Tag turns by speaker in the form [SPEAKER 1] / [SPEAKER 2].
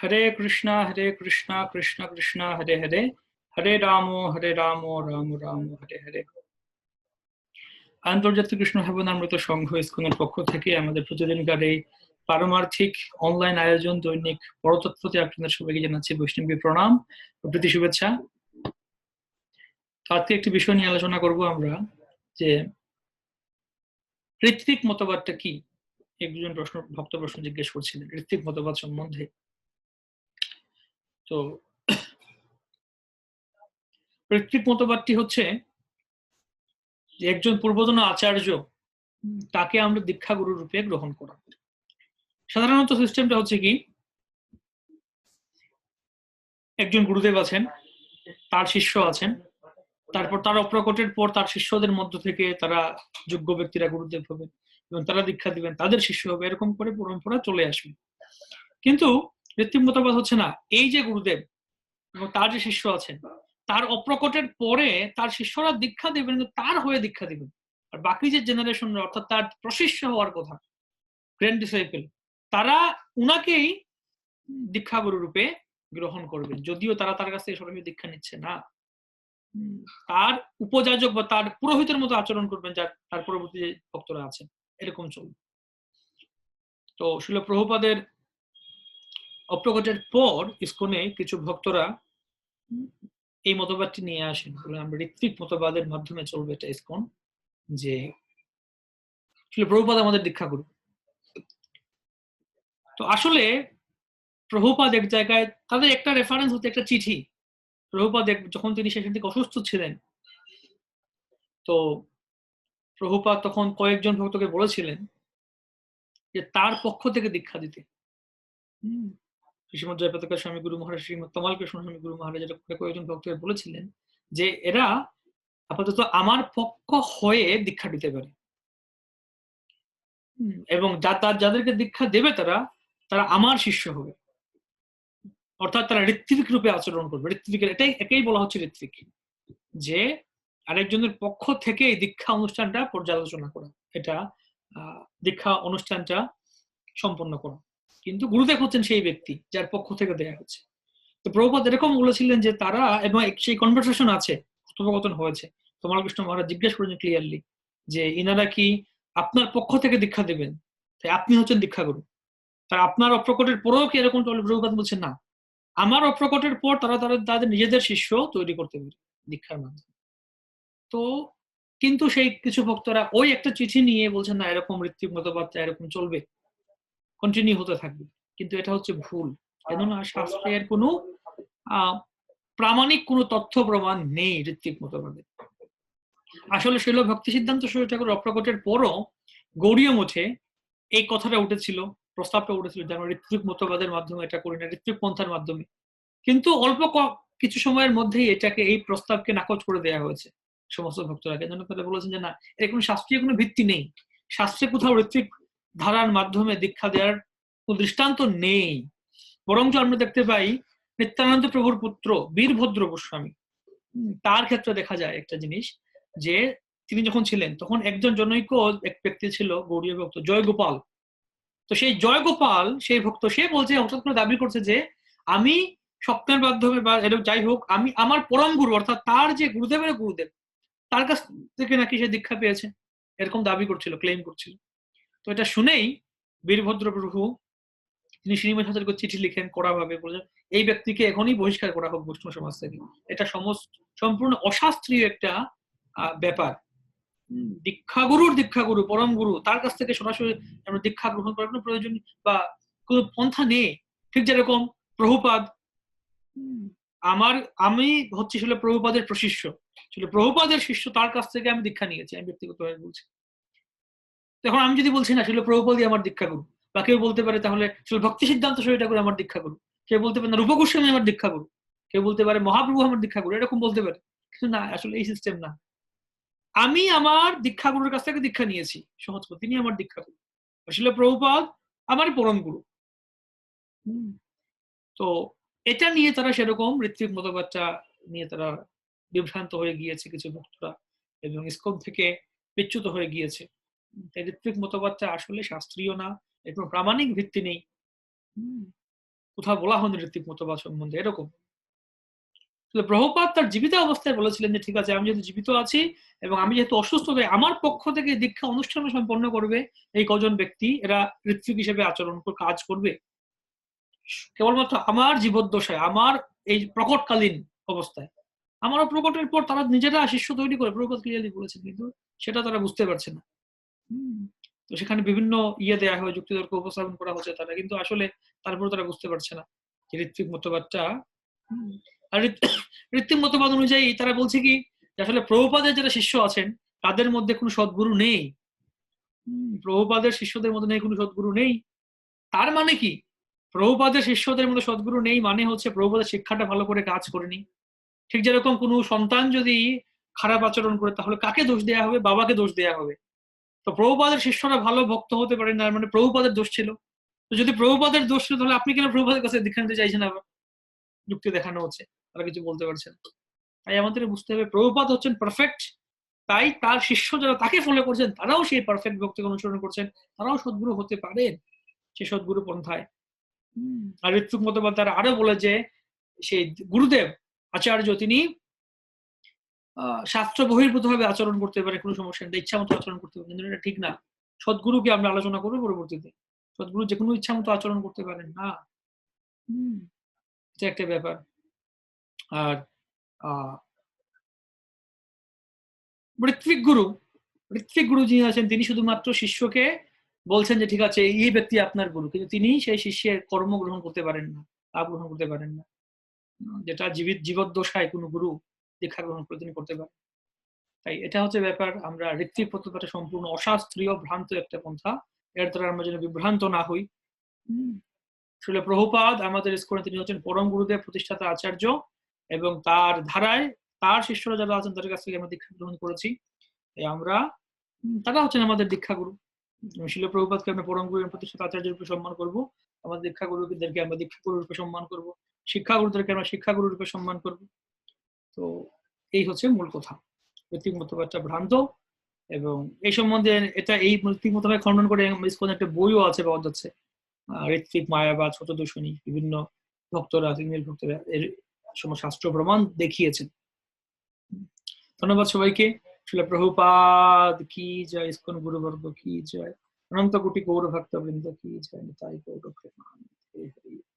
[SPEAKER 1] হরে Krishna, Hare Krishna, Krishna Krishna হরে Hare, হরে Ram Hare Ramo, Ramo Ramo, Hare Hare. আন্তর্জাতিক কৃষ্ণ ভাবনামৃত সংঘ ইস্কনের পক্ষ থেকে আমাদের প্রতিদিনকার এই পারমার্থিক অনলাইন আয়োজন দৈনিক পরতৎপ্রতি আপনাদের সবাইকে জানাচ্ছি বৈষ্ণবী প্রণাম প্রীতি শুভেচ্ছা আজকে একটি বিষয় নিয়ে আলোচনা করব আমরা যে ঋত্বিক মতবাদটা কি একজন প্রশ্ন ভক্ত প্রশ্ন জিজ্ঞেস করছিলেন ঋত্বিক মতবাদ সম্বন্ধে তো পৈতৃক মতবাদটি হচ্ছে একজন পূর্বতন আচার্য তাকে আমরা দীক্ষা গুরু রূপে গ্রহণ করা সাধারণত সিস্টেমটা হচ্ছে কি একজন গুরুদেব আছেন তার শিষ্য আছেন তারপর তার অপ্রকটের পর তার শিষ্যদের মধ্য থেকে তারা যোগ্য ব্যক্তিরা গুরুদেব হবেন এবং তারা দীক্ষা দিবেন তাদের শিষ্য হবে এরকম করে পরম্পরা চলে আসবে কিন্তু কৃত্রিম মতবাদ হচ্ছে না এই যে গুরুদেব এবং তার যে শিষ্য আছেন তার অপ্রকটের পরে তার শিষ্যরা দীক্ষা দেবেন কিন্তু তার হয়ে দীক্ষা দিবেন আর বাকি যে জেনারেশন অর্থাৎ তার প্রশিষ্য হওয়ার কথা গ্র্যান্ড ডিসাইপেল তারা উনাকেই দীক্ষাগুরু রূপে গ্রহণ করবে যদিও তারা তার কাছে সরাসরি দীক্ষা নিচ্ছে না তার উপযাজক বা তার পুরোহিতের মতো আচরণ করবেন যার তার পরবর্তী ভক্তরা আছেন এরকম চলবে তো শিল প্রভুপাদের অপ্রকটের পর ইস্কনে কিছু ভক্তরা এই মতবাদটি নিয়ে আসেন বলে আমরা ঋত্বিক মতবাদের মাধ্যমে চলবে এটা ইস্কন যে প্রভুপাদ আমাদের দীক্ষা গুরু তো আসলে প্রভুপাদ এক জায়গায় তাদের একটা রেফারেন্স হতে একটা চিঠি প্রভুপাদ যখন তিনি সেখান থেকে অসুস্থ ছিলেন তো প্রভুপাদ তখন কয়েকজন ভক্তকে বলেছিলেন যে তার পক্ষ থেকে দীক্ষা দিতে শ্রীমদ স্বামী গুরু মহারাজ শ্রীমদ তমাল কৃষ্ণ স্বামী গুরু মহারাজ এটা কয়েকজন বলেছিলেন যে এরা আপাতত আমার পক্ষ হয়ে দীক্ষা দিতে পারে এবং যাদেরকে দীক্ষা দেবে তারা তারা আমার শিষ্য হবে অর্থাৎ তারা ঋত্বিক রূপে আচরণ করবে ঋত্বিকের এটাই একেই বলা হচ্ছে ঋত্বিক যে আরেকজনের পক্ষ থেকে এই দীক্ষা অনুষ্ঠানটা পর্যালোচনা করা এটা দীক্ষা অনুষ্ঠানটা সম্পন্ন করা কিন্তু গুরুদেব হচ্ছেন সেই ব্যক্তি যার পক্ষ থেকে দেয়া হচ্ছে তো প্রভুপাত এরকম বলেছিলেন যে তারা এবং সেই কনভারসেশন আছে কথোপকথন হয়েছে তোমাল কৃষ্ণ মহারাজ জিজ্ঞেস করেছেন ক্লিয়ারলি যে ইনারা কি আপনার পক্ষ থেকে দীক্ষা দেবেন তাই আপনি হচ্ছেন দীক্ষা গুরু তারা আপনার অপ্রকটের পরেও কি এরকম প্রভুপাত বলছেন না আমার অপ্রকটের পর তারা তারা তাদের নিজেদের শিষ্য তৈরি করতে পারে দীক্ষার মাধ্যমে তো কিন্তু সেই কিছু ভক্তরা ওই একটা চিঠি নিয়ে বলছেন না এরকম মৃত্যু মতবাদ এরকম চলবে কন্টিনিউ হতে থাকবে কিন্তু এটা হচ্ছে ভুল কেননা শাস্ত্রের কোনো প্রামাণিক কোনো তথ্য প্রমাণ নেই ঋত্বিক মতবাদে আসলে শৈল ভক্তি সিদ্ধান্ত শৈল ঠাকুর অপ্রকটের পরও গৌরীয় মঠে এই কথাটা উঠেছিল প্রস্তাবটা উঠেছিল যে আমরা ঋত্বিক মতবাদের মাধ্যমে এটা করি না ঋত্বিক পন্থার মাধ্যমে কিন্তু অল্প কিছু সময়ের মধ্যেই এটাকে এই প্রস্তাবকে নাকচ করে দেওয়া হয়েছে সমস্ত ভক্তরা কেন তারা বলেছেন যে না এর কোনো শাস্ত্রীয় কোনো ভিত্তি নেই শাস্ত্রে কোথাও ঋত্বিক ধারার মাধ্যমে দীক্ষা দেওয়ার কোন দৃষ্টান্ত নেই বরঞ্চ আমরা দেখতে পাই নিত্যানন্দ প্রভুর পুত্র বীরভদ্র গোস্বামী তার ক্ষেত্রে দেখা যায় একটা জিনিস যে তিনি যখন ছিলেন তখন একজন জনৈক এক ব্যক্তি ছিল গৌরীয় ভক্ত জয়গোপাল তো সেই জয়গোপাল সেই ভক্ত সে বলছে হঠাৎ করে দাবি করছে যে আমি স্বপ্নের মাধ্যমে বা এরকম যাই হোক আমি আমার পরম গুরু অর্থাৎ তার যে গুরুদেবের গুরুদেব তার কাছ থেকে নাকি সে দীক্ষা পেয়েছে এরকম দাবি করছিল ক্লেম করছিল তো এটা শুনেই বীরভদ্র প্রভু তিনি শ্রীময় হাজারকে চিঠি লিখেন কড়াভাবে বলেছেন এই ব্যক্তিকে এখনই বহিষ্কার করা হোক বৈষ্ণব সমাজ থেকে এটা সমস্ত সম্পূর্ণ অশাস্ত্রীয় একটা ব্যাপার দীক্ষাগুরুর দীক্ষাগুরু পরম গুরু তার কাছ থেকে সরাসরি আমরা দীক্ষা গ্রহণ করার কোনো প্রয়োজন বা কোনো পন্থা নেই ঠিক যেরকম প্রভুপাদ আমার আমি হচ্ছে ছিল প্রভুপাদের প্রশিষ্য ছিল প্রভুপাদের শিষ্য তার কাছ থেকে আমি দীক্ষা নিয়েছি আমি ব্যক্তিগতভাবে বলছি এখন আমি যদি বলছি না শিল প্রভুপদই আমার দীক্ষা গুরু বা কেউ বলতে পারে তাহলে শিল ভক্তি সিদ্ধান্ত শরীর ঠাকুর আমার দীক্ষা গুরু কেউ বলতে পারে না রূপগোস্বামী আমার দীক্ষা গুরু কেউ বলতে পারে মহাপ্রভু আমার দীক্ষা গুরু এরকম বলতে পারে কিন্তু না আসলে এই সিস্টেম না আমি আমার দীক্ষা গুরুর কাছ থেকে দীক্ষা নিয়েছি সহজ তিনি আমার দীক্ষা গুরু আসলে প্রভুপদ আমার পরম গুরু তো এটা নিয়ে তারা সেরকম ঋত্বিক মতবাদটা নিয়ে তারা বিভ্রান্ত হয়ে গিয়েছে কিছু ভক্তরা এবং স্কোপ থেকে বিচ্যুত হয়ে গিয়েছে চারিত্রিক মতবাদটা আসলে শাস্ত্রীয় না এর কোনো প্রামাণিক ভিত্তি নেই কোথাও বলা হয়নি ঋত্বিক মতবাদ সম্বন্ধে এরকম প্রভুপাত তার জীবিত অবস্থায় বলেছিলেন যে ঠিক আছে আমি যেহেতু জীবিত আছি এবং আমি যেহেতু অসুস্থ তাই আমার পক্ষ থেকে দীক্ষা অনুষ্ঠান সম্পন্ন করবে এই কজন ব্যক্তি এরা ঋত্বিক হিসেবে আচরণ কাজ করবে কেবলমাত্র আমার জীবদ্দশায় আমার এই প্রকটকালীন অবস্থায় আমারও প্রকটের পর তারা নিজেরা শিষ্য তৈরি করে প্রভুপাত ক্লিয়ারলি বলেছেন কিন্তু সেটা তারা বুঝতে পারছে না তো সেখানে বিভিন্ন ইয়ে দেওয়া হয় তর্ক উপস্থাপন করা হচ্ছে তারা কিন্তু আসলে তারপরে তারা বুঝতে পারছে না যে ঋত্বিক মতবাদটা আর ঋত্বিক মতবাদ অনুযায়ী তারা বলছে কি আসলে প্রভুপাদের যারা শিষ্য আছেন তাদের মধ্যে কোনো সদ্গুরু নেই প্রভুপাদের শিষ্যদের মধ্যে নেই কোনো সদ্গুরু নেই তার মানে কি প্রভুপাদের শিষ্যদের মধ্যে সদ্গুরু নেই মানে হচ্ছে প্রভুপাদের শিক্ষাটা ভালো করে কাজ করেনি ঠিক যেরকম কোনো সন্তান যদি খারাপ আচরণ করে তাহলে কাকে দোষ দেওয়া হবে বাবাকে দোষ দেওয়া হবে তো প্রভুপাদের শিষ্যরা ভালো ভক্ত হতে পারে না মানে প্রভুপাদের দোষ ছিল তো যদি প্রভুপাদের দোষ ছিল তাহলে আপনি কেন প্রভুপাদের কাছে দীক্ষা নিতে চাইছেন আবার যুক্তি দেখানো হচ্ছে তারা কিছু বলতে পারছেন তাই আমাদের বুঝতে হবে প্রভুপাদ হচ্ছেন পারফেক্ট তাই তার শিষ্য যারা তাকে ফলো করছেন তারাও সেই পারফেক্ট ভক্তকে অনুসরণ করছেন তারাও সদ্গুরু হতে পারেন সে সদ্গুরু পন্থায় আর ঋতুক মতো তারা আরো বলে যে সেই গুরুদেব আচার্য তিনি শাস্ত্র বহির্ভূত ভাবে আচরণ করতে পারে কোনো সমস্যা নেই ইচ্ছা মতো আচরণ করতে পারে কিন্তু এটা ঠিক না সদ্গুরুকে আমরা আলোচনা করবো পরবর্তীতে সদ্গুরু যে কোনো ইচ্ছা মতো আচরণ করতে পারেন না এটা একটা ব্যাপার আর ঋত্বিক গুরু ঋত্বিক গুরু যিনি আছেন তিনি শুধুমাত্র শিষ্যকে বলছেন যে ঠিক আছে এই ব্যক্তি আপনার গুরু কিন্তু তিনি সেই শিষ্যের কর্ম গ্রহণ করতে পারেন না তা গ্রহণ করতে পারেন না যেটা জীবিত জীবদ্দশায় কোনো গুরু দীক্ষা গ্রহণ করে তিনি করতে পারেন তাই এটা হচ্ছে ব্যাপার আমরা ঋত্বিক প্রত্যপাটা সম্পূর্ণ অশাস্ত্রীয় ভ্রান্ত একটা পন্থা এর দ্বারা আমরা যেন বিভ্রান্ত না হই আসলে প্রভুপাদ আমাদের স্কুলে তিনি হচ্ছেন পরম গুরুদেব প্রতিষ্ঠাতা আচার্য এবং তার ধারায় তার শিষ্যরা যারা আছেন তাদের কাছ থেকে আমরা দীক্ষা গ্রহণ করেছি তাই আমরা তারা হচ্ছেন আমাদের দীক্ষাগুরু শিল প্রভুপাতকে আমরা পরম গুরু প্রতিষ্ঠাতা আচার্য রূপে সম্মান করব আমাদের দীক্ষাগুরুদেরকে আমরা দীক্ষাগুরু রূপে সম্মান করব শিক্ষাগুরুদেরকে আমরা শিক্ষাগুরু রূপে সম্মান করব তো এই হচ্ছে মূল কথা নৈতিক মতবাদটা ভ্রান্ত এবং এই সম্বন্ধে এটা এই নৈতিক মতবাদ খণ্ডন করে একটা বইও আছে পাওয়া যাচ্ছে ঋত্বিক মায়াবাদ ছোট দূষণী বিভিন্ন ভক্তরা ইংরেজ ভক্তরা এর সময় শাস্ত্র প্রমাণ দেখিয়েছেন ধন্যবাদ সবাইকে শিল প্রভুপাদ কি যায় ইস্কন গুরুবর্গ কি যায় অনন্ত কোটি গৌর বৃন্দ কি যায় তাই গৌর প্রেমানন্দ হরি